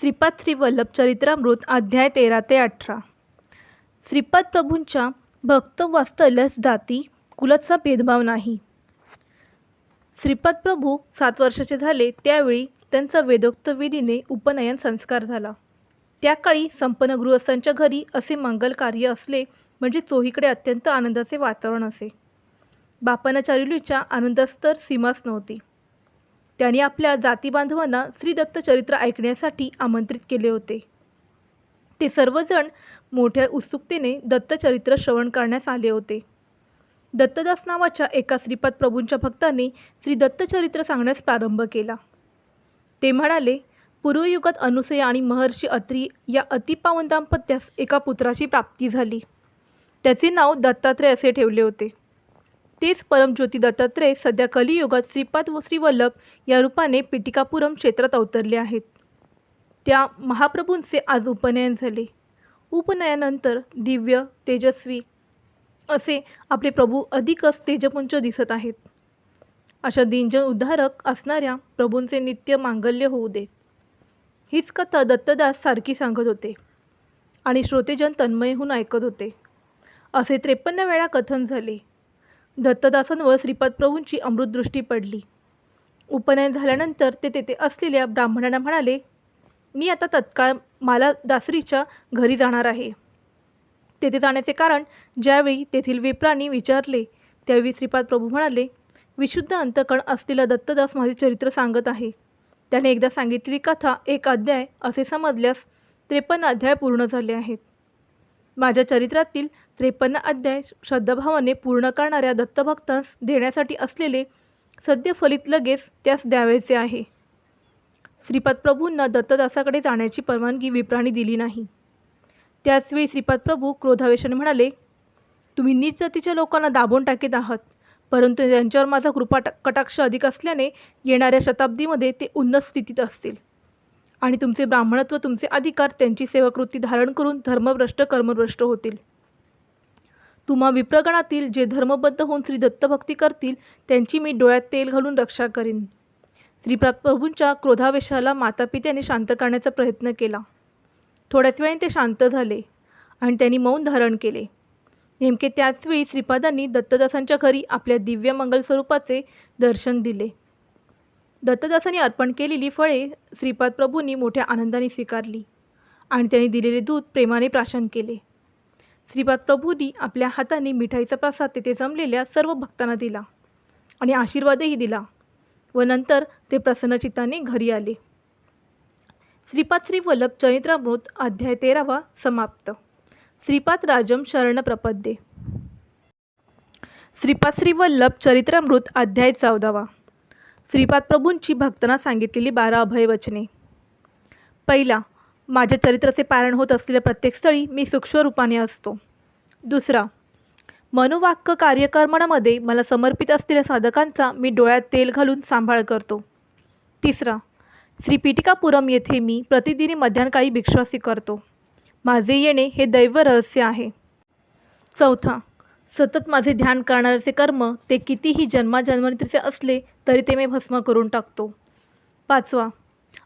श्रीपाद श्री वल्लभ चरित्रामृत अध्याय तेरा ते अठरा. श्रीपाद प्रभूंच्या भक्त वास्तल्यास जाती कुलाचा भेदभाव नाही. श्रीपाद प्रभू सात वर्षाचे झाले त्यावेळी त्यांचा वेदोक्त विधीने उपनयन संस्कार झाला. त्या काळी संपन्न गृहस्थांच्या घरी असे मंगल कार्य असले म्हणजे चोहीकडे अत्यंत आनंदाचे वातावरण असे. बापांना आनंदास्तर आनंदास तर सीमाच नव्हती. त्यांनी आपल्या जातीबांधवांना श्रीदत्त चरित्र ऐकण्यासाठी आमंत्रित केले होते. ते सर्वजण मोठ्या उत्सुकतेने दत्तचरित्र श्रवण करण्यास आले होते. दत्तदास नावाच्या एका श्रीपाद प्रभूंच्या भक्ताने श्री दत्तचरित्र सांगण्यास प्रारंभ केला. ते म्हणाले पूर्वयुगात अनुसया आणि महर्षी अत्री या अतिपावन दाम्पत्यास एका पुत्राची प्राप्ती झाली. त्याचे नाव दत्तात्रय असे ठेवले होते. तेच परमज्योती दत्तात्रय सध्या कलियुगात श्रीपाद व श्रीवल्लभ या रूपाने पिटिकापुरम क्षेत्रात अवतरले आहेत. त्या महाप्रभूंचे आज उपनयन झाले. उपनयनानंतर दिव्य तेजस्वी असे आपले प्रभू अधिकच तेजपुंज दिसत आहेत. अशा दिनजन उद्धारक असणाऱ्या प्रभूंचे नित्य मांगल्य होऊ देत. हीच कथा दत्तदास सारखी सांगत होते आणि श्रोतेजन तन्मयहून ऐकत होते. असे त्रेपन्न वेळा कथन झाले. दत्तदासांवर श्रीपाद प्रभूंची अमृतदृष्टी पडली. उपनयन झाल्यानंतर ते तेथे असलेल्या ब्राह्मणांना म्हणाले मी आता तत्काळ माला दासरीच्या घरी जाणार आहे. तेथे जाण्याचे कारण ज्यावेळी तेथील विप्रांनी विचारले त्यावेळी श्रीपाद प्रभू म्हणाले विशुद्ध अंतकण असलेला दत्तदास माझे चरित्र सांगत आहे. त्याने एकदा सांगितलेली कथा एक अध्याय असे समजल्यास त्रेपन्न अध्याय पूर्ण झाले आहेत. माझ्या चरित्रातील त्रेपन्न अध्याय श्रद्धाभावाने पूर्ण करणाऱ्या दत्तभक्तांस देण्यासाठी असलेले सद्य फलित लगेच त्यास द्यावयाचे आहे. श्रीपाद प्रभूंना दत्तदासाकडे जाण्याची परवानगी विप्राणी दिली नाही. त्याचवेळी श्रीपाद प्रभू क्रोधावेशन म्हणाले तुम्ही नीच जातीच्या लोकांना दाबून टाकीत आहात. परंतु त्यांच्यावर माझा कृपा कटाक्ष अधिक असल्याने येणाऱ्या शताब्दीमध्ये ते उन्नत स्थितीत असतील. आणि तुमचे ब्राह्मणत्व तुमचे अधिकार त्यांची सेवाकृती धारण करून धर्मभ्रष्ट कर्मभ्रष्ट होतील. तुम्हा विप्रगणातील जे धर्मबद्ध होऊन श्री दत्तभक्ती करतील त्यांची मी डोळ्यात तेल घालून रक्षा करीन. श्रीपाद प्रभूंच्या क्रोधावेशाला मातापित्याने शांत करण्याचा प्रयत्न केला. थोड्याच वेळाने ते शांत झाले आणि त्यांनी मौन धारण केले. नेमके त्याचवेळी श्रीपादांनी दत्तदासांच्या घरी आपल्या दिव्य मंगल स्वरूपाचे दर्शन दिले. दत्तदासांनी अर्पण केलेली फळे श्रीपाद प्रभूंनी मोठ्या आनंदाने स्वीकारली आणि त्यांनी दिलेले दूध प्रेमाने प्राशन केले. श्रीपाद प्रभूंनी आपल्या हाताने मिठाईचा प्रसाद तेथे जमलेल्या सर्व भक्तांना दिला आणि आशीर्वादही दिला व नंतर ते प्रसन्नचित्ताने घरी आले. श्रीपाद श्री वल्लभ चरित्रामृत अध्याय तेरावा समाप्त. श्रीपाद राजम शरण प्रपद्ये. श्रीपाद श्री वल्लभ चरित्रामृत अध्याय चौदावा. श्रीपाद प्रभूंची भक्तांना सांगितलेली बारा अभयवचने पहिला माझ्या चरित्राचे पारण होत असलेल्या प्रत्येक स्थळी मी सूक्ष्म रूपाने असतो. दुसरा मनोवाक्य कार्यकर्मणामध्ये मला समर्पित असलेल्या साधकांचा मी डोळ्यात तेल घालून सांभाळ करतो. तिसरा श्रीपीटिकापुरम येथे मी प्रतिदिनी मध्यानकाळी भिक्षवासी करतो. माझे येणे हे दैव रहस्य आहे. चौथा सतत माझे ध्यान करणाऱ्याचे कर्म ते कितीही जन्माजन्मांतरीचे असले तरी ते मी भस्म करून टाकतो. पाचवा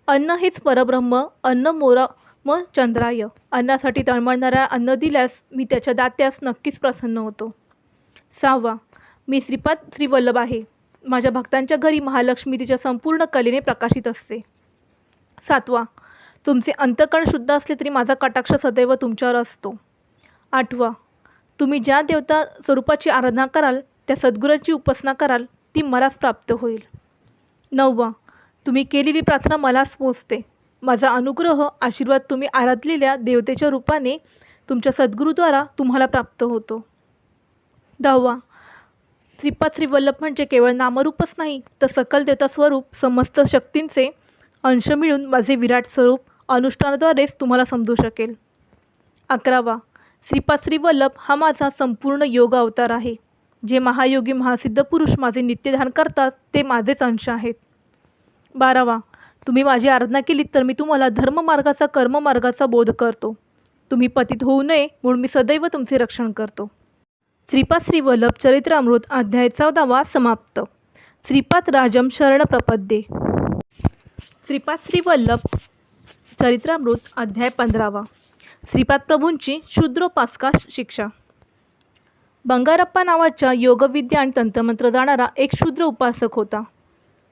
अन्न हेच परब्रह्म अन्न मोरा म चंद्राय. अन्नासाठी तळमळणाऱ्या अन्न दिल्यास मी त्याच्या दात्यास नक्कीच प्रसन्न होतो. सहावा मी श्रीपाद श्रीवल्लभ आहे. माझ्या भक्तांच्या घरी महालक्ष्मी तिच्या संपूर्ण कलेने प्रकाशित असते. सातवा तुमचे अंतकण शुद्ध असले तरी माझा कटाक्ष सदैव तुमच्यावर असतो. आठवा तुम्ही ज्या देवता स्वरूपाची आराधना कराल त्या सद्गुरूची उपासना कराल ती मलाच प्राप्त होईल. नववा तुम्ही केलेली प्रार्थना मलाच पोचते. माझा अनुग्रह आशीर्वाद तुम्ही आराधलेल्या देवतेच्या रूपाने तुमच्या सद्गुरूद्वारा तुम्हाला प्राप्त होतो. दहावा श्रीपाद श्रीवल्लभ म्हणजे केवळ नामरूपच नाही तर सकल देवता स्वरूप समस्त शक्तींचे अंश मिळून माझे विराट स्वरूप अनुष्ठानाद्वारेच तुम्हाला समजू शकेल. अकरावा श्रीपाद वल्लभ हा माझा संपूर्ण योग अवतार आहे. जे महायोगी महासिद्ध पुरुष माझे नित्यध्यान करतात ते माझेच अंश आहेत. बारावा तुम्ही माझी आराधना केलीत तर मी तुम्हाला धर्ममार्गाचा कर्ममार्गाचा बोध करतो. तुम्ही पतित होऊ नये म्हणून मी सदैव तुमचे रक्षण करतो. श्रीपाद श्री वल्लभ चरित्रामृत अध्याय चौदावा समाप्त. श्रीपाद राजम शरण प्रपद्ये. श्रीपाद श्री वल्लभ चरित्रामृत अध्याय पंधरावा. श्रीपाद प्रभूंची शूद्रोपासका शिक्षा. बंगारप्पा नावाच्या योगविद्या आणि तंत्रमंत्र जाणारा एक शूद्र उपासक होता.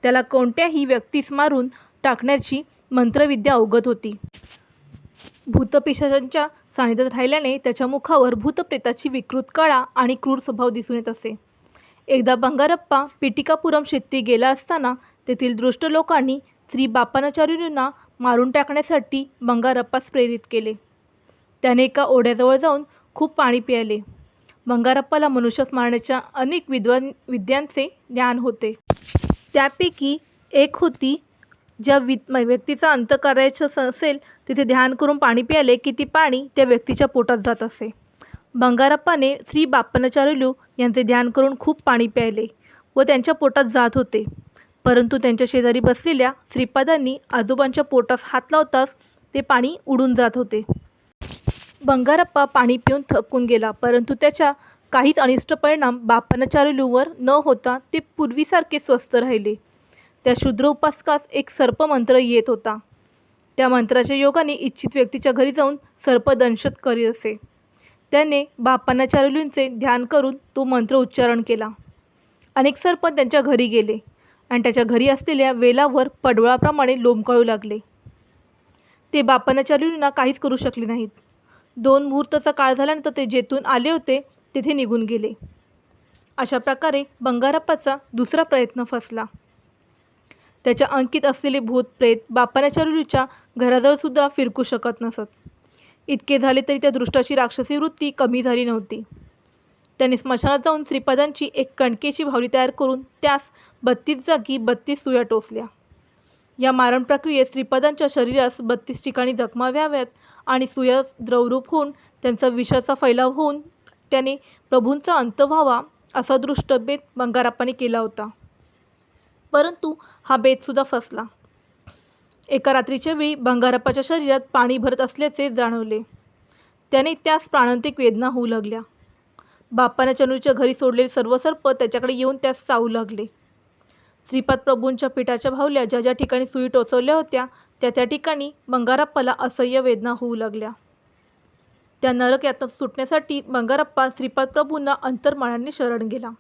त्याला कोणत्याही व्यक्तीस मारून टाकण्याची मंत्रविद्या अवगत होती. भूतपिशाच्या सानिध्यात राहिल्याने त्याच्या मुखावर भूतप्रेताची विकृत काळा आणि क्रूर स्वभाव दिसून येत असे. एकदा बंगारप्पा पिटिकापुरम शेती गेला असताना तेथील दृष्ट लोकांनी श्री बापानाचार्यूंना मारून टाकण्यासाठी बंगारप्पास प्रेरित केले. त्याने एका ओढ्याजवळ जाऊन खूप पाणी प्यायले. बंगारप्पाला मनुष्यास मारण्याच्या अनेक विद्वान विद्यांचे ज्ञान होते. त्यापैकी एक होती ज्या वि व्यक्तीचा अंत करायचं असेल तिथे ध्यान करून पाणी प्यायले की ती पाणी त्या व्यक्तीच्या पोटात जात असे. बंगारप्पाने श्री बाप्पनाचार्युलू यांचे ध्यान करून खूप पाणी प्यायले व त्यांच्या पोटात जात होते. परंतु त्यांच्या शेजारी बसलेल्या श्रीपादांनी आजोबांच्या पोटास हात लावताच ते पाणी उडून जात होते. बंगारप्पा पाणी पिऊन थकून गेला परंतु त्याच्या काहीच अनिष्ट परिणाम बापनाचार्युलूवर न होता ते पूर्वीसारखे स्वस्थ राहिले. त्या शूद्र उपासकास एक सर्पमंत्र येत होता. त्या मंत्राच्या योगाने इच्छित व्यक्तीच्या घरी जाऊन सर्पदंशत करीत असे. त्याने बापानाचार्युलूंचे ध्यान करून तो मंत्र उच्चारण केला. अनेक सर्प त्यांच्या घरी गेले आणि त्याच्या घरी असलेल्या वेलावर पडवळाप्रमाणे लोंबकळू लागले. ते बापानाचार्युलूंना काहीच करू शकले नाहीत. दोन मुहूर्ताचा काळ झाल्यानंतर ते जेथून आले होते तेथे निघून गेले. अशा प्रकारे बंगारप्पाचा दुसरा प्रयत्न फसला. त्याच्या अंकित असलेले भूत प्रेत बापानाचार्यूच्या घराजवळसुद्धा फिरकू शकत नसत. इतके झाले तरी त्या दृष्टाची राक्षसी वृत्ती कमी झाली नव्हती. त्याने स्मशानात जाऊन श्रीपादांची एक कणकेची भावली तयार करून त्यास बत्तीस जागी बत्तीस सुया टोचल्या. या मारण प्रक्रियेत श्रीपदांच्या शरीरास बत्तीस ठिकाणी जखमा व्हाव्यात आणि सुयस द्रवरूप होऊन त्यांचा विषाचा फैलाव होऊन त्याने प्रभूंचा अंत व्हावा असा दृष्ट बेत बंगारप्पाने केला होता. परंतु हा बेतसुद्धा फसला. एका रात्रीच्या वेळी बंगारप्पाच्या शरीरात पाणी भरत असल्याचे जाणवले. त्याने त्यास प्राणांतिक वेदना होऊ लागल्या. बाप्पाने चनूच्या घरी सोडलेले सर्व सर्प त्याच्याकडे येऊन त्यास चावू लागले. श्रीपाद प्रभूंच्या पिठाच्या भावल्या ज्या ज्या ठिकाणी सुई टोचवल्या होत्या त्या त्या ठिकाणी बंगारप्पाला असह्य वेदना होऊ लागल्या. त्या नरक यातून सुटण्यासाठी बंगारप्पा श्रीपाद प्रभूंना अंतर्मनाने शरण गेला.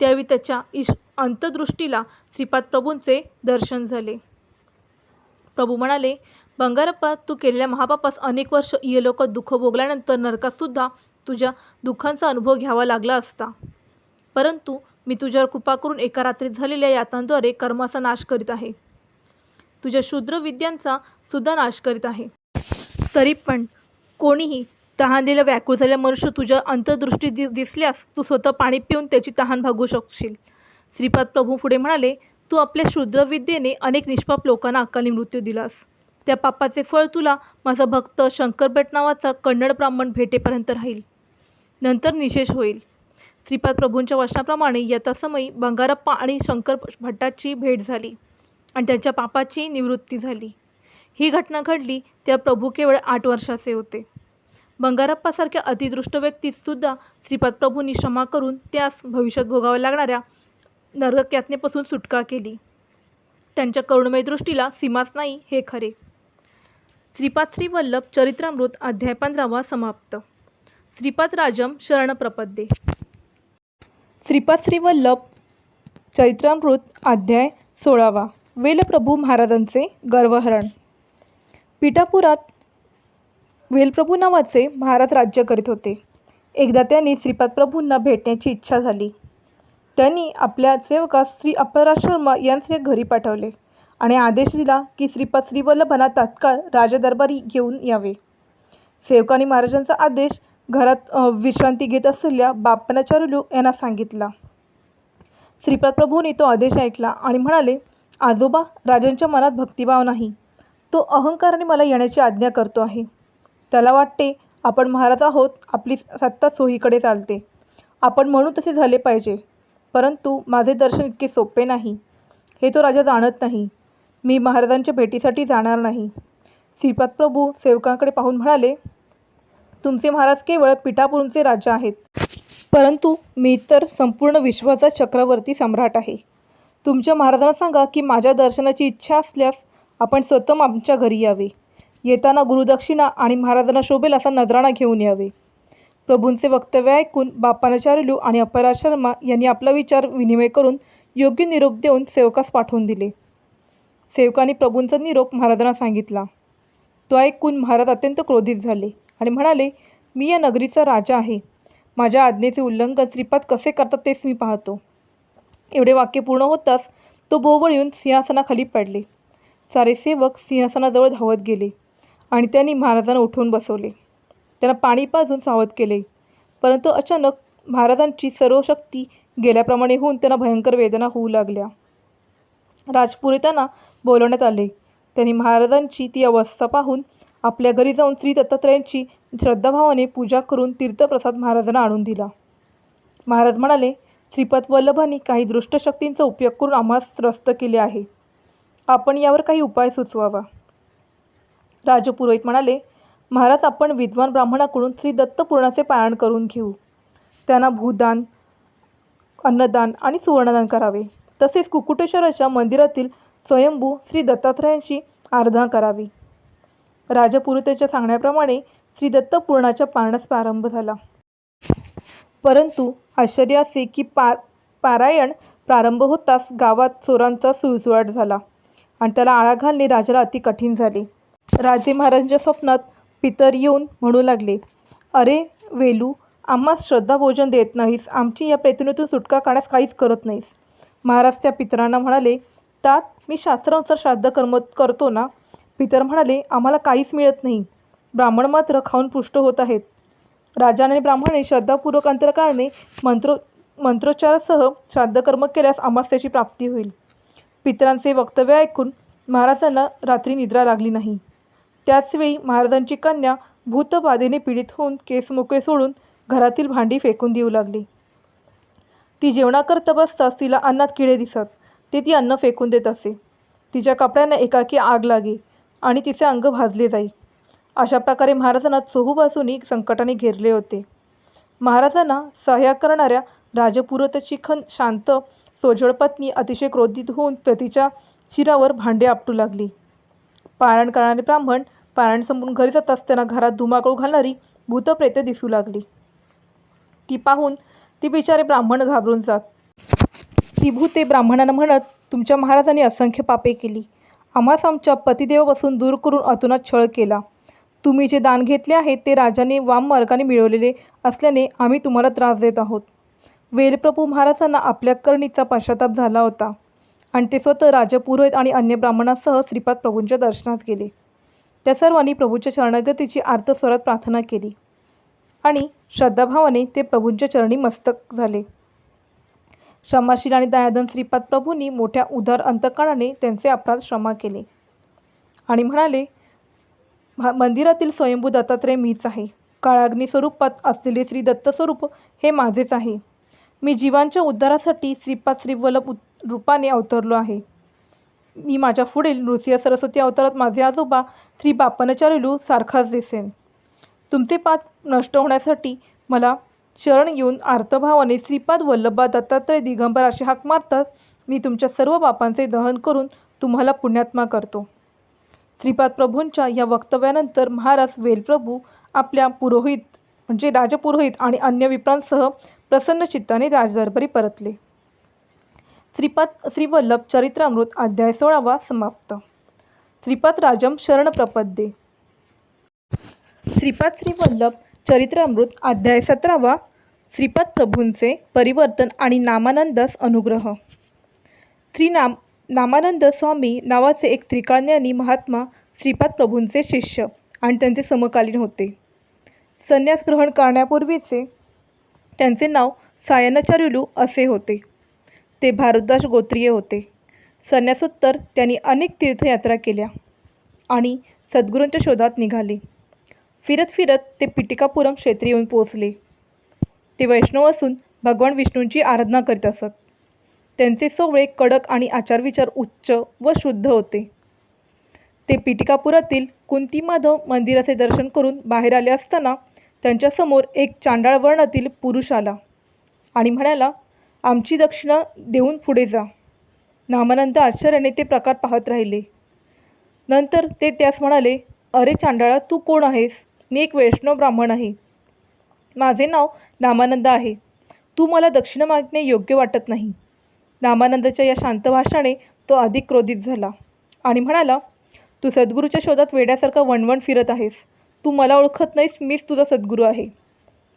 त्यावेळी त्याच्या इश अंतदृष्टीला श्रीपाद प्रभूंचे दर्शन झाले. प्रभू म्हणाले बंगारप्पा तू केलेल्या महापापास अनेक वर्ष इयलोक दुःख भोगल्यानंतर नरकातसुद्धा तुझ्या दुःखांचा अनुभव घ्यावा लागला असता. परंतु मी तुझ्यावर कृपा करून एका रात्रीत झालेल्या यातांद्वारे कर्माचा नाश करीत आहे. तुझ्या शूद्र विद्यांचा सुद्धा नाश करीत आहे. तरी पण कोणीही तहानलेला व्याकुळ झालेला मनुष्य तुझ्या अंतर्दृष्टी दि दिसल्यास तू स्वतः पाणी पिऊन त्याची तहान भागू शकशील. श्रीपाद प्रभू पुढे म्हणाले तू आपल्या शूद्रविद्येने अनेक निष्पाप लोकांना अकाली मृत्यू दिलास. त्या पापाचे फळ तुला माझा भक्त शंकरभट नावाचा कन्नड ब्राह्मण भेटेपर्यंत राहील. नंतर निशेष होईल. श्रीपाद प्रभूंच्या वचनाप्रमाणे यथासमयी बंगारप्पा आणि शंकर भट्टाची भेट झाली आणि त्यांच्या पापाची निवृत्ती झाली. ही घटना घडली त्या प्रभू केवळ आठ वर्षाचे होते. बंगारप्पासारख्या अतिदृष्ट व्यक्तीसुद्धा श्रीपाद प्रभूंनी क्षमा करून त्यास भविष्यात भोगाव्या लागणाऱ्या नरक यातनेपासून सुटका केली. त्यांच्या करुणमय दृष्टीला सीमाच नाही हे खरे. श्रीपाद श्रीवल्लभ चरित्रामृत अध्याय पंधरावा समाप्त. श्रीपाद राजम शरणप्रपद्ये श्रीपाद श्रीवल्लभ वल्लभ अध्याय सोळावा. वेलप्रभू महाराजांचे गर्वहरण. पिठापुरात वेलप्रभू नावाचे महाराज राज्य करीत होते. एकदा त्यांनी श्रीपादप्रभूंना भेटण्याची इच्छा झाली. त्यांनी आपल्या सेवकास श्री अपराज शर्मा यांचे घरी पाठवले आणि आदेश दिला की श्रीपाद श्रीवल्लभांना तात्काळ राजदरबारी घेऊन यावे. सेवकाने महाराजांचा आदेश घरात विश्रांती घेत असलेल्या बाप्पनाचार्युलू यांना सांगितला. श्रीपाद प्रभूने तो आदेश ऐकला आणि म्हणाले आजोबा राजांच्या मनात भक्तिभाव नाही. तो अहंकाराने मला येण्याची आज्ञा करतो आहे. त्याला वाटते आपण महाराज आहोत आपली सत्ता सोयीकडे चालते. आपण म्हणू तसे झाले पाहिजे. परंतु माझे दर्शन इतके सोपे नाही. हे तो राजा जाणत नाही. मी महाराजांच्या भेटीसाठी जाणार नाही. श्रीपाद प्रभू सेवकांकडे पाहून म्हणाले तुमचे महाराज केवळ पिठापुरमचे राजा आहेत. परंतु मी तर संपूर्ण विश्वाचा चक्रवर्ती सम्राट आहे. तुमच्या महाराजांना सांगा की माझ्या दर्शनाची इच्छा असल्यास आपण स्वतः आमच्या घरी यावे. येताना गुरुदक्षिणा आणि महाराजांना शोभेल असा नजराणा घेऊन यावे. प्रभूंचे वक्तव्य ऐकून बाप्पानाचार्यलू आणि अपरा शर्मा यांनी आपला विचार विनिमय करून योग्य निरोप देऊन सेवकास पाठवून दिले. सेवकाने प्रभूंचा निरोप महाराजांना सांगितला. तो ऐकून महाराज अत्यंत क्रोधित झाले. आणि म्हणाले मी या नगरीचा राजा आहे. माझ्या आज्ञेचे उल्लंघन श्रीपाद कसे करतात तेच मी पाहतो. एवढे वाक्य पूर्ण होताच तो भोवळ येऊन सिंहासनाखाली पडले. सारे सेवक सिंहासनाजवळ धावत गेले आणि त्यांनी महाराजांना उठवून बसवले. त्यांना पाणी पाजून सावध केले. परंतु अचानक महाराजांची सर्व शक्ती गेल्याप्रमाणे होऊन त्यांना भयंकर वेदना होऊ लागल्या. राजपुरोहितांना बोलवण्यात आले. त्यांनी महाराजांची ती अवस्था पाहून आपल्या घरी जाऊन श्री दत्तात्रयांची श्रद्धाभावाने पूजा करून तीर्थप्रसाद महाराजांना आणून दिला. महाराज म्हणाले श्रीपद वल्लभांनी काही दृष्टशक्तींचा उपयोग करून आम्हास त्रस्त केले आहे. आपण यावर काही उपाय सुचवावा. राजपुरोहित म्हणाले महाराज आपण विद्वान ब्राह्मणाकडून श्री दत्तपूर्णाचे पारायण करून घेऊ. त्यांना भूदान अन्नदान आणि सुवर्णदान करावे. तसेच कुकुटेश्वराच्या मंदिरातील स्वयंभू श्री दत्तात्रयांची आराधना करावी. राजपुरुतेच्या सांगण्याप्रमाणे श्री दत्तपूर्णाच्या पारण्यास प्रारंभ झाला. परंतु आश्चर्य असे की पा पारायण प्रारंभ होताच गावात चोरांचा सुळसुळाट झाला आणि त्याला आळा घालणे राजाला अति कठीण झाले. राजे महाराजांच्या स्वप्नात पितर येऊन म्हणू लागले अरे वेलू आम्हास श्रद्धा भोजन देत नाहीस. आमची या प्रेतनेतून सुटका काढण्यास काहीच करत नाहीस. महाराज त्या पितरांना म्हणाले तात मी शास्त्रानुसार श्राद्ध कर्म करतो ना? पितर म्हणाले आम्हाला काहीच मिळत नाही. ब्राह्मण मात्र खाऊन पुष्ट होत आहेत राजाने आणि ब्राह्मणे श्रद्धापूर्वक अंतरकारणे मंत्रो मंत्रोच्चारासह श्राद्धकर्म केल्यास आम्हास त्याची प्राप्ती होईल. पितरांचे वक्तव्य ऐकून महाराजांना रात्री निद्रा लागली नाही. त्याचवेळी महाराजांची कन्या भूतबाधेने पीडित होऊन केस मोकळे सोडून घरातील भांडी फेकून देऊ लागली. ती जेवणाकरता बसताच तिला अन्नात किडे दिसत. ते ती अन्न फेकून देत असे. तिच्या कपड्यांना एकाकी आग लागे. आणि तिचे अंग भाजले जाई. अशा प्रकारे महाराजांना चोहूबाजूनी संकटाने घेरले होते. महाराजांना सहाय्य करणाऱ्या राजपुरत खन शांत सोजळ पत्नी अतिशय क्रोधित होऊन पतीच्या शिरावर भांडे आपटू लागली. पारायण करणारे ब्राह्मण पारायण संपून घरी जात असताना घरात धुमाकूळ घालणारी भूतप्रेते दिसू लागली. ती पाहून ती बिचारे ब्राह्मण घाबरून जात. ती भूते ब्राह्मणांना म्हणत तुमच्या महाराजांनी असंख्य पापे केली. आम्हास आमच्या पतिदेवापासून दूर करून अतुनात छळ केला. तुम्ही जे दान घेतले आहे ते राजाने वाम मार्गाने मिळवलेले असल्याने आम्ही तुम्हाला त्रास देत आहोत. वेलप्रभू महाराजांना आपल्या करणीचा पश्चाताप झाला होता. आणि ते स्वतः राजपुरोहित आणि अन्य ब्राह्मणासह श्रीपाद प्रभूंच्या दर्शनास गेले. त्या सर्वांनी प्रभूच्या शरणागतीची आर्तस्वरात प्रार्थना केली. आणि श्रद्धाभावाने ते प्रभूंच्या चरणी मस्तक झाले. क्षमाशील आणि दयाधन श्रीपाद प्रभूंनी मोठ्या उदार अंतकाळाने त्यांचे अपराध क्षमा केले. आणि म्हणाले मंदिरातील स्वयंभू दत्तात्रय मीच आहे. काळाग्नी स्वरूपात असलेले श्री दत्त स्वरूप हे माझेच आहे. मी जीवांच्या उद्धारासाठी श्रीपाद श्रीवल्लभ रूपाने अवतरलो आहे. मी माझ्या पुढील नृसिंह सरस्वती अवतारात माझे आजोबा श्री बापनाचार्युलू सारखाच दिसेन. तुमचे पाप नष्ट होण्यासाठी मला शरण येऊन आर्तभावाने श्रीपाद वल्लभा दत्तात्रय दिगंबर असे हाक मारतात. मी तुमच्या सर्व पापांचे दहन करून तुम्हाला पुण्यात्मा करतो. श्रीपाद प्रभूंच्या या वक्तव्यानंतर महाराज वेलप्रभू आपल्या पुरोहित म्हणजे राजपुरोहित आणि अन्य विप्रांसह प्रसन्न चित्ताने राजदरबारी परतले. श्रीपाद श्रीवल्लभ चरित्रामृत अध्याय सोळावा समाप्त. श्रीपाद राजम शरणप्रपद्ये श्रीपाद श्रीवल्लभ चरित्रामृत अध्याय सतरावा श्रीपद प्रभूंचे परिवर्तन आणि नामानंदस अनुग्रह. श्रीनाम नामानंद स्वामी नावाचे एक त्रिकाज्ञानी महात्मा श्रीपाद प्रभूंचे शिष्य आणि त्यांचे समकालीन होते. संन्यास ग्रहण करण्यापूर्वीचे त्यांचे नाव सायनाचार्युलू असे होते. ते भारद्वाज गोत्रीय होते. संन्यासोत्तर त्यांनी अनेक तीर्थयात्रा केल्या आणि सद्गुरूंच्या शोधात निघाले. फिरत फिरत ते पिटिकापुरम क्षेत्री येऊन पोचले ते वैष्णव असून भगवान विष्णूंची आराधना करीत असत. त्यांचे सोवळे कडक आणि आचारविचार उच्च व शुद्ध होते. ते पिटिकापुरातील कुंती माधव मंदिराचे दर्शन करून बाहेर आले असताना त्यांच्यासमोर एक चांडाळ वर्णातील पुरुष आला आणि म्हणाला आमची दक्षिणा देऊन पुढे जा. नामानंद आश्चर्याने ते प्रकार पाहत राहिले. नंतर ते त्यास म्हणाले अरे चांडाळा तू कोण आहेस? मी एक वैष्णव ब्राह्मण आहे. माझे नाव रामानंद आहे. तू मला दक्षिणा मागणे योग्य वाटत नाही. रामानंदाच्या या शांत भाषाने तो अधिक क्रोधित झाला आणि म्हणाला तू सद्गुरूच्या शोधात वेड्यासारखा वणवण फिरत आहेस. तू मला ओळखत नाहीस मीच तुझा सद्गुरू आहे.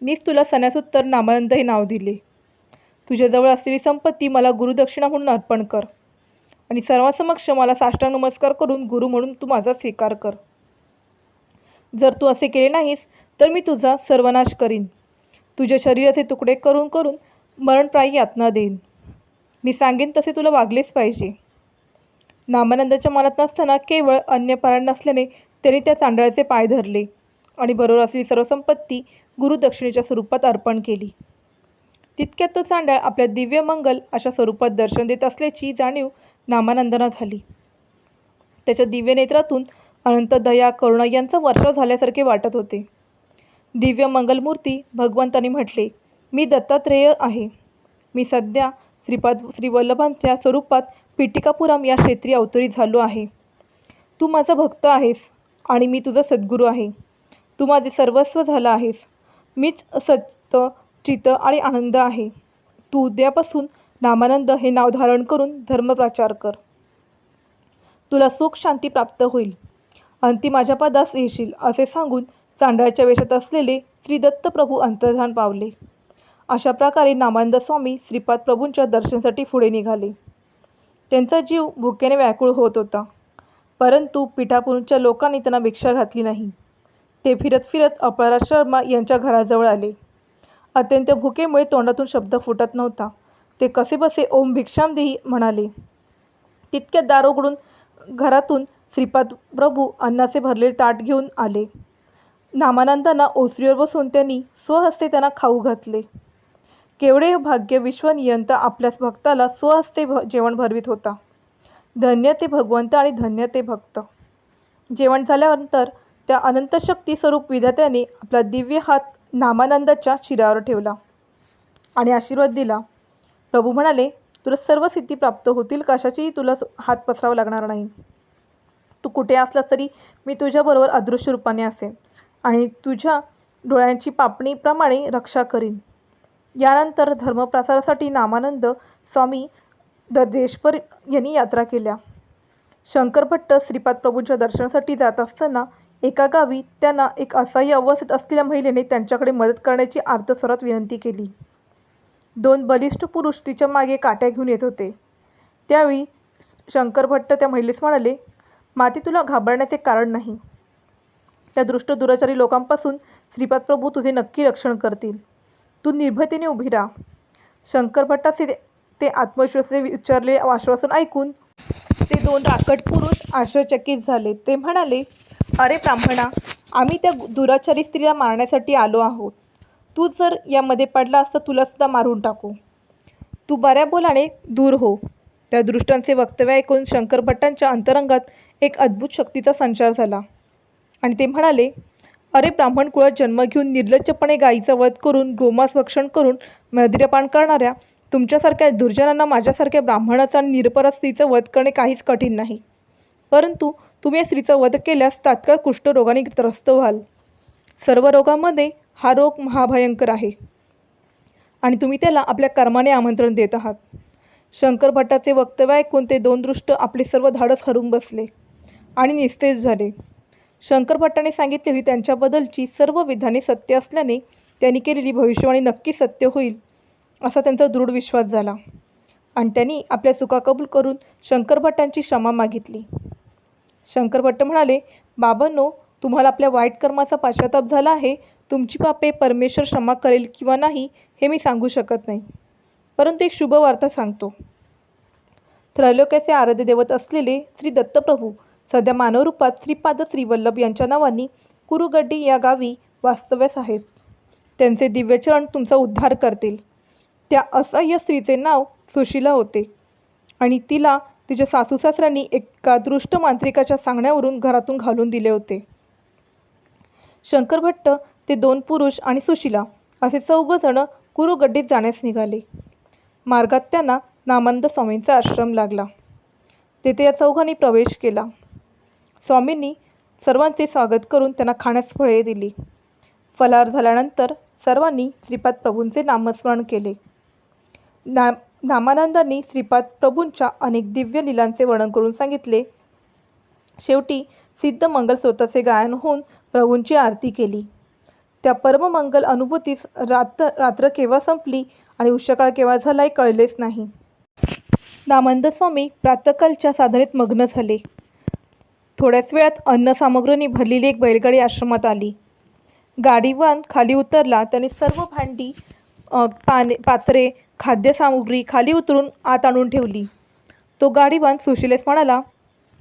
मीच तुला सण्यासोत्तर नामानंद हे नाव दिले. तुझ्याजवळ असलेली संपत्ती मला गुरुदक्षिणा म्हणून अर्पण कर आणि सर्वांसमक्ष मला साष्टांग नमस्कार करून गुरु म्हणून तू माझा स्वीकार कर. जर तू असे केले नाहीस तर मी तुझा सर्वनाश करीन. तुझ्या शरीराचे तुकडे करून करून मरणप्रायी यातना देईन. मी सांगेन तसे तुला वागलेच पाहिजे. नामानंदाच्या मनात नसताना केवळ अन्यपराण नसल्याने त्यांनी त्या चांडळाचे पाय धरले आणि बरोबर असलेली सर्व संपत्ती गुरुदक्षिणेच्या स्वरूपात अर्पण केली. तितक्यात तो चांडाळ आपल्या दिव्य मंगल अशा स्वरूपात दर्शन देत असल्याची जाणीव नामानंदांना झाली. त्याच्या दिव्य नेत्रातून अनंत दया करुणा यांचा वर्षाव झाल्यासारखे वाटत होते. दिव्य मंगलमूर्ती भगवंतांनी म्हटले मी दत्तात्रेय आहे. मी सध्या श्रीपाद श्रीवल्लभांच्या स्वरूपात पिटिकापुरम या क्षेत्री अवतरी झालो आहे. तू माझा भक्त आहेस आणि मी तुझा सद्गुरू आहे. तू माझे सर्वस्व झाला आहेस. मीच सत्य चित आणि आनंद आहे. तू उद्यापासून नामानंद हे नाव धारण करून धर्मप्रचार कर. तुला सुख शांती प्राप्त होईल. अंती माझ्या पदास येशील असे सांगून चांडळाच्या वेशात असलेले श्रीदत्त प्रभू अंतर्धान पावले. अशा प्रकारे नामानंद स्वामी श्रीपाद प्रभूंच्या दर्शनासाठी पुढे निघाले. त्यांचा जीव भुकेने व्याकुळ होत होता. परंतु पिठापूरच्या लोकांनी त्यांना भिक्षा घातली नाही. ते फिरत फिरत अपरा शर्मा यांच्या घराजवळ आले. अत्यंत भुकेमुळे तोंडातून शब्द फुटत नव्हता. ते कसेबसे ओम भिक्षाम देही म्हणाले तितक्यात दार उघडून घरातून श्रीपाद प्रभू अन्नाचे भरलेले ताट घेऊन आले. नामानंदांना ओसरीवर बसून त्यांनी स्वहस्ते त्यांना खाऊ घातले. केवढे भाग्य विश्वनियंता आपल्या भक्ताला स्वहस्ते भ जेवण भरवित होता. धन्य ते भगवंत आणि धन्य ते भक्त. जेवण झाल्यानंतर त्या अनंत शक्ती स्वरूप विधात्याने आपला दिव्य हात नामानंदाच्या शिरावर ठेवला आणि आशीर्वाद दिला. प्रभू म्हणाले तुला सर्व सिद्धी प्राप्त होतील कशाचीही तुला हात पसरावा लागणार नाही. तू कुठे असला तरी मी तुझ्याबरोबर अदृश्य रूपाने असेन आणि तुझ्या डोळ्यांची पापणीप्रमाणे रक्षा करीन. यानंतर धर्मप्रसारासाठी नामानंद स्वामी दर्देशपर यांनी यात्रा केल्या. शंकरभट्ट श्रीपाद प्रभूंच्या दर्शनासाठी जात असताना एका गावी त्यांना एक असह्य अवस्थेत असलेल्या महिलेने त्यांच्याकडे मदत करण्याची आर्तस्वरात विनंती केली. दोन बलिष्ठ पुरुष तिच्यामागे काट्या घेऊन येत होते. त्यावेळी शंकरभट्ट त्या महिलेस म्हणाले माती तुला घाबरण्याचे कारण नाही. त्या दृष्ट दुराचारी लोकांपासून श्रीपाद प्रभू तुझे नक्की रक्षण करतील. तू निर्भयतेने उभी राहा. शंकरभट्टाचे ते- ते आत्मविश्वासाचे विचारले आश्वासन ऐकून ते दोन राकट पुरुष आश्चर्यचकित झाले. ते म्हणाले अरे ब्राह्मणा आम्ही त्या दुराचारी स्त्रीला मारण्यासाठी आलो आहोत. तू जर यामध्ये पडला असता तुलासुद्धा मारून टाकू. तू बऱ्या बोलाने दूर हो. त्या दृष्टांचे वक्तव्य ऐकून शंकरभट्टांच्या अंतरंगात एक अद्भुत शक्तीचा संचार झाला. आणि ते म्हणाले अरे ब्राह्मण कुळात जन्म घेऊन निर्लज्जपणे गायीचा वध करून गोमांस भक्षण करून मदिरपान करणाऱ्या तुमच्यासारख्या दुर्जनांना माझ्यासारख्या ब्राह्मणाचा आणि निरपराध स्त्रीचं वध करणे काहीच कठीण नाही. परंतु तुम्ही या स्त्रीचा वध केल्यास तात्काळ कुष्ठरोगाने त्रस्त व्हाल. सर्व रोगामध्ये हा रोग महाभयंकर आहे. आणि तुम्ही त्याला आपल्या कर्माने आमंत्रण देत आहात. शंकर भट्टाचे वक्तव्य ऐकून ते दोन दृष्ट आपले सर्व धाडस हरून बसले. आणि निस्तेज झाले. शंकरभट्टाने सांगितलेली त्यांच्याबद्दलची सर्व विधाने सत्य असल्याने त्यांनी केलेली भविष्यवाणी नक्की सत्य होईल असा त्यांचा दृढ विश्वास झाला. आणि त्यांनी आपल्या चुका कबूल करून शंकरभट्टांची क्षमा मागितली. शंकरभट्ट म्हणाले बाबांनो तुम्हाला आपल्या वाईट कर्माचा पाश्चाताप झाला आहे तुमची पापे परमेश्वर क्षमा करेल किंवा नाही हे मी सांगू शकत नाही. परंतु एक शुभ वार्ता सांगतो. त्रैलोक्याचे आराध्य देवत असलेले श्री दत्तप्रभू सध्या मानवरूपात श्रीपाद श्रीवल्लभ यांच्या नावाने कुरुगड्डी या गावी वास्तव्यास आहेत. त्यांचे दिव्यचरण तुमचा उद्धार करतील. त्या असह्य स्त्रीचे नाव सुशीला होते. आणि तिला तिच्या सासू सासऱ्यांनी एका दृष्ट मांत्रिकाच्या सांगण्यावरून घरातून घालून दिले होते. शंकर भट्ट ते दोन पुरुष आणि सुशीला असे चौघजणं कुरुगड्डीत जाण्यास निघाले. मार्गात त्यांना नामंद स्वामींचा आश्रम लागला. तेथे या चौघांनी प्रवेश केला. स्वामींनी सर्वांचे स्वागत करून त्यांना खाण्यास फळे दिली. फलार झाल्यानंतर सर्वांनी श्रीपाद प्रभूंचे नामस्मरण केले. ना नामानंदांनी श्रीपाद प्रभूंच्या अनेक दिव्य लीलांचे वर्णन करून सांगितले. शेवटी सिद्ध मंगल स्वतःचे गायन होऊन प्रभूंची आरती केली. त्या परममंगल अनुभूतीस रात्र रात्र केव्हा संपली आणि उषकाळ केव्हा झाला कळलेच नाही. नामानंद स्वामी प्रातःकालच्या साधनेत मग्न झाले. थोड्याच वेळात अन्नसामग्रीने भरलेली एक बैलगाडी आश्रमात आली. गाडीवान खाली उतरला त्याने सर्व भांडी पाने पात्रे खाद्यसामुग्री खाली उतरून आत आणून ठेवली. तो गाडीवान सुशिलेस म्हणाला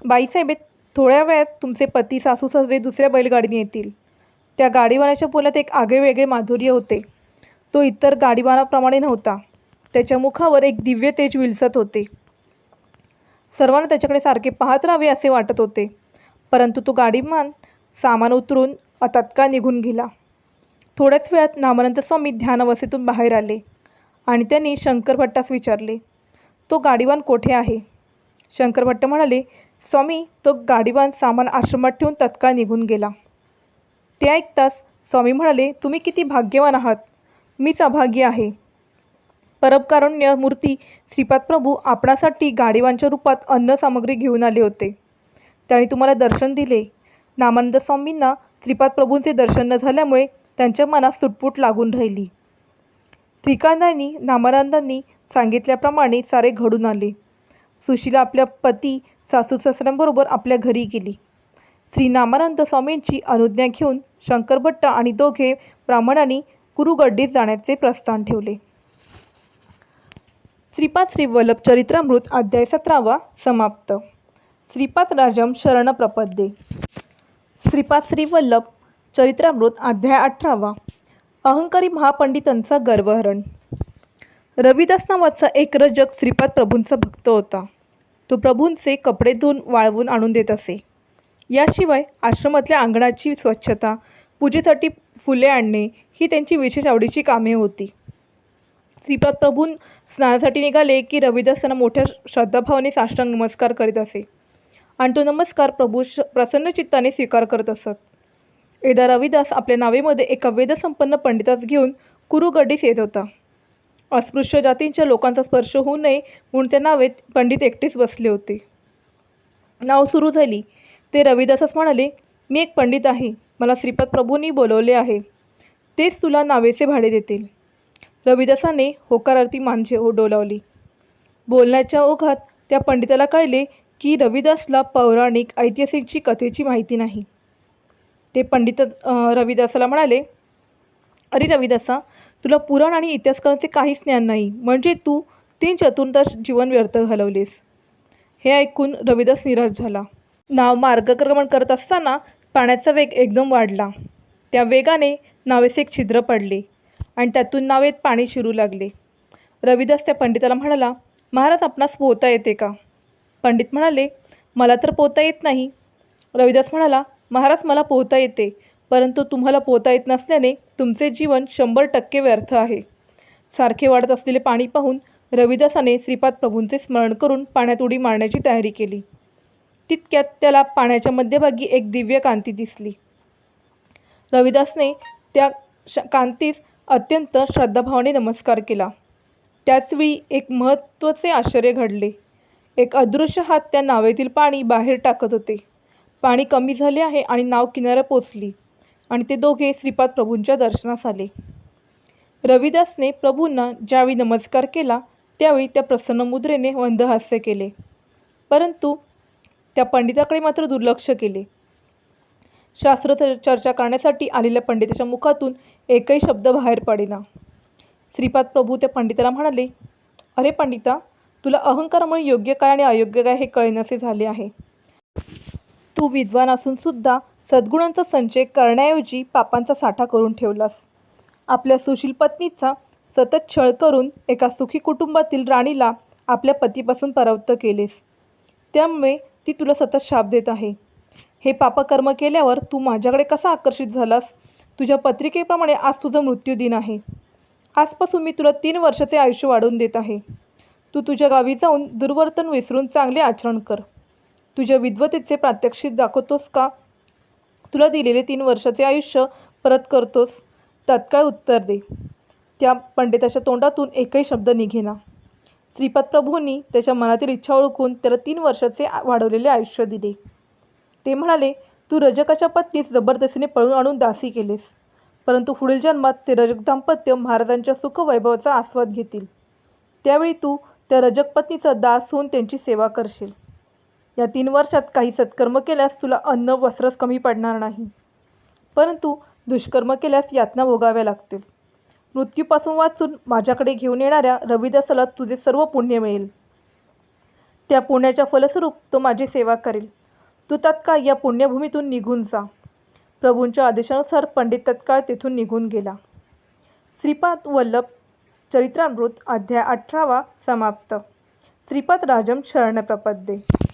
बाईसाहेब थोड्या वेळात तुमचे पती सासू सासरे दुसऱ्या बैलगाडीने येतील. त्या गाडीवानाच्या बोलात एक आगळेवेगळे माधुर्य होते. तो इतर गाडीवानाप्रमाणे नव्हता. त्याच्या मुखावर एक दिव्य तेज विलसत होते. सर्वांना त्याच्याकडे सारखे पाहत राहावे असे वाटत होते. परंतु तो गाडीमान सामान उतरून तत्काळ निघून गेला. थोड्याच वेळात नामानंद स्वामी ध्यानावस्थेतून बाहेर आले आणि त्यांनी शंकरभट्टास विचारले तो गाडीवान कोठे आहे? शंकरभट्ट म्हणाले स्वामी तो गाडीवान सामान आश्रमात ठेवून तत्काळ निघून गेला. ते ऐकताच स्वामी म्हणाले तुम्ही किती भाग्यवान आहात. मीच अभाग्य आहे. परबकारुण्य मूर्ती श्रीपाद प्रभू आपणासाठी गाडीवांच्या रूपात अन्न सामग्री घेऊन आले होते. त्यांनी तुम्हाला दर्शन दिले. नामानंद स्वामींना श्रीपाद प्रभूंचे दर्शन न झाल्यामुळे त्यांच्या मनात सुटपूट लागून राहिली. त्रिकांदांनी नामानंदांनी सांगितल्याप्रमाणे सारे घडून आले. सुशीला आपल्या पती सासू सासऱ्यांबरोबर आपल्या घरी गेली. श्री नामानंद स्वामींची अनुज्ञा घेऊन शंकरभट्ट आणि दोघे ब्राह्मणांनी कुरुगड्डीत जाण्याचे प्रस्थान ठेवले. श्रीपाद श्री वल्लभ चरित्रामृत अध्याय सतरावा समाप्त. श्रीपाद राजम शरण प्रपद्ये श्रीपाद श्री वल्लभ चरित्रामृत अध्याय अठरावा. अहंकारी महापंडितांचा गर्वहरण. रविदास नावाचा एक रजक श्रीपाद प्रभूंचा भक्त होता. तो प्रभूंचे कपडे धुवून वाळवून आणून देत असे. याशिवाय आश्रमातल्या अंगणाची स्वच्छता पूजेसाठी फुले आणणे ही त्यांची विशेष आवडीची कामे होती. श्रीपाद प्रभूं स्नानासाठी निघाले की रविदास त्यांना मोठ्या श्रद्धाभावाने साष्टांग नमस्कार करीत असे. आणि तो नमस्कार प्रभू श प्रसन्न चित्ताने स्वीकार करत असत. एकदा रविदास आपल्या नावेमध्ये एका वेदसंपन्न पंडितास घेऊन कुरुगड्डीस येत होता. अस्पृश्य जातींच्या लोकांचा स्पर्श होऊ नये म्हणून त्या नावेत पंडित एकटेच बसले होते. नाव सुरू झाली. ते रविदासच म्हणाले मी एक पंडित आहे. मला श्रीपाद प्रभूंनी बोलवले आहे. तेच तुला नावेचे भाडे देतील. रविदासाने होकारार्थी मांजे हो डोलावली बोलण्याच्या ओघात त्या पंडिताला कळले की रविदासला पौराणिक ऐतिहासिकची कथेची माहिती नाही. ते पंडित रविदासाला म्हणाले अरे रविदासा तुला पुराण आणि इतिहासकारांचे काहीच ज्ञान नाही. म्हणजे तू तीन चतुर्दश जीवन व्यर्थ घालवलेस. हे ऐकून रविदास निराश झाला. नाव मार्गक्रमण करत असताना पाण्याचा वेग एकदम वाढला. त्या वेगाने नावेस एक छिद्र पडले आणि त्यातून नावेत पाणी शिरू लागले. रविदास त्या पंडिताला म्हणाला महाराज आपणास पोहता येते का? पंडित म्हणाले मला तर पोहता येत नाही. रविदास म्हणाला महाराज मला पोहता येते परंतु तुम्हाला पोहता येत नसल्याने तुमचे जीवन शंभर टक्के व्यर्थ आहे. सारखे वाढत असलेले पाणी पाहून रविदासाने श्रीपाद प्रभूंचे स्मरण करून पाण्यात उडी मारण्याची तयारी केली. तितक्यात त्याला पाण्याच्या मध्यभागी एक दिव्य कांती दिसली. रविदासने त्या श कांतीस अत्यंत श्रद्धाभावाने नमस्कार केला. त्याचवेळी एक महत्त्वाचे आश्चर्य घडले. एक अदृश्य हात त्या नावेतील पाणी बाहेर टाकत होते. पाणी कमी झाले आहे आणि नाव किनाऱ्या पोचली आणि ते दोघे श्रीपाद प्रभूंच्या दर्शनास आले. रविदासने प्रभूंना ज्यावेळी नमस्कार केला त्यावेळी त्या प्रसन्न मुद्रेने वंदहास्य केले. परंतु त्या पंडिताकडे मात्र दुर्लक्ष केले. शास्त्र चर्चा करण्यासाठी आलेल्या पंडिताच्या मुखातून एकही शब्द बाहेर पडेना. श्रीपाद प्रभू त्या पंडिताला म्हणाले अरे पंडिता तुला अहंकारामुळे योग्य काय आणि अयोग्य काय हे कळेनासे झाले आहे. तू विद्वान असून सुद्धा सद्गुणांचा संचय करण्याऐवजी पापांचा साठा करून ठेवलास. आपल्या सुशील पत्नीचा सतत छळ करून एका सुखी कुटुंबातील राणीला आपल्या पतीपासून परावृत्त केलेस. त्यामुळे ती तुला सतत शाप देत आहे. हे पापकर्म केल्यावर तू माझ्याकडे कसा आकर्षित झालास? तुझ्या पत्रिकेप्रमाणे आज तुझा मृत्यूदिन आहे. आजपासून मी तुला तीन वर्षाचे आयुष्य वाढवून देत आहे. तू तुझ्या गावी जाऊन दुर्वर्तन विसरून चांगले आचरण कर. तुझ्या विद्वतेचे प्रात्यक्षिक दाखवतोस का? तुला दिलेले तीन वर्षाचे आयुष्य परत करतोस. तत्काळ उत्तर दे. त्या पंडिताच्या तोंडातून एकही शब्द निघेना. श्रीपाद प्रभूंनी त्याच्या मनातील इच्छा ओळखून त्याला तीन वर्षाचे वाढवलेले आयुष्य दिले. ते म्हणाले तू रजकाच्या पत्नीस जबरदस्तीने पळून आणून दासी केलेस. परंतु पुढील जन्मात ते रजक दाम्पत्य महाराजांच्या सुखवैभवाचा आस्वाद घेतील. त्यावेळी तू त्या रजकपत्नीचा दास होऊन त्यांची सेवा करशील. या तीन वर्षात काही सत्कर्म केल्यास तुला अन्न वस्त्रच कमी पडणार नाही. परंतु दुष्कर्म केल्यास यातना भोगाव्या लागतील. मृत्यूपासून वाचून माझ्याकडे घेऊन येणाऱ्या रविदासाला तुझे सर्व पुण्य मिळेल. त्या पुण्याच्या फलस्वरूप तो माझी सेवा करेल. तू तत्काळ या पुण्यभूमीतून निघून जा. प्रभूंच्या आदेशानुसार पंडित तत्काळ तेथून निघून गेला. श्रीपाद वल्लभ चरित्रामृत अध्याय अठरावा समाप्त. श्रीपाद राजम शरणप्रपद्ये